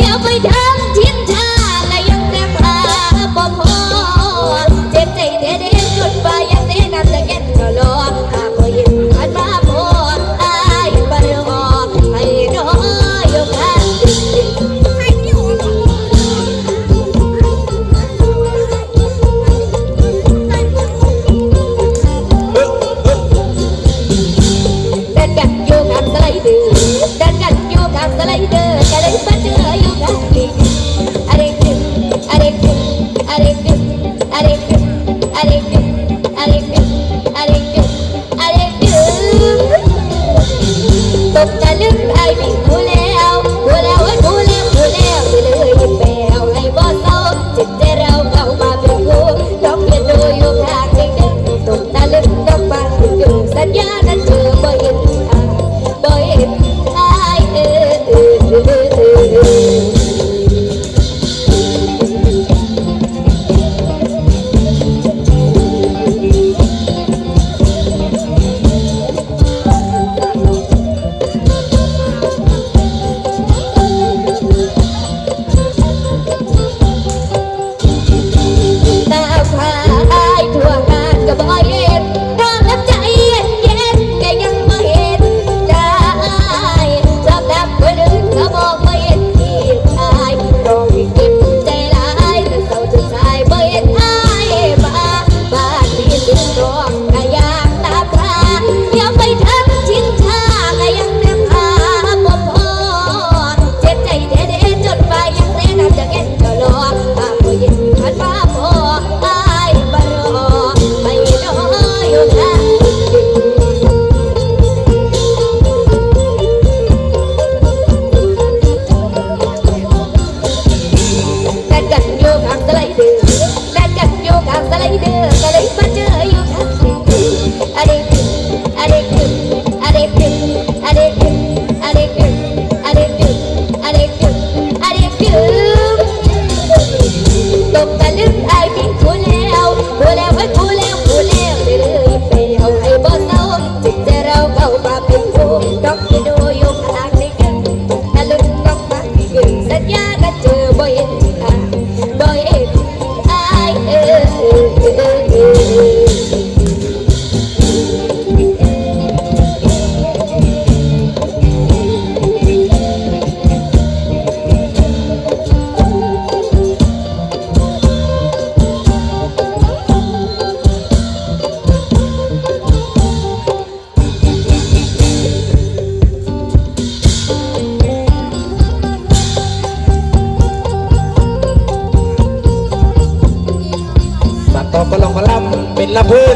can't play dead. Total arriving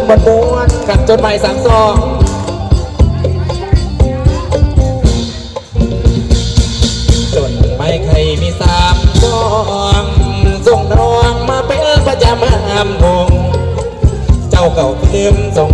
บนม้วนขับจดหมายสามซองจนไม่ใครมีสามซองส่งน้องมาเป็นประจำห้ามพงเจ้าเก่าเพิ่มส่ง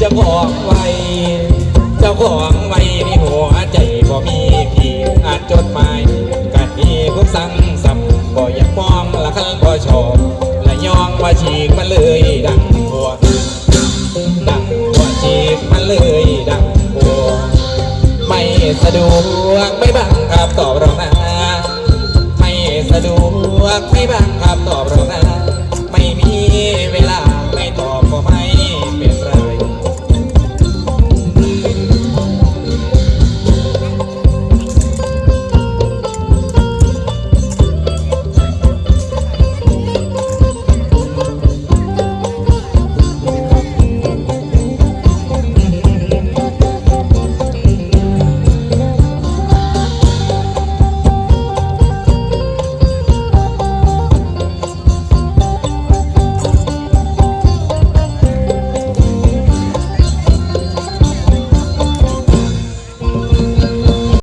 เจ้าของไว้เจ้าของไว้ในหัวใจบ่มีผีอาจจดหมายกัดมีผู้สั่งสับบ่อยากมองละคันบ่ชอบละยองว่าฉีกมาเลยดังหัวดังหัวฉีกมาเลยดังหัวไม่สะดวกไม่บังคับตอบเรานะไม่สะดวกไม่บังคับตอบเรานะ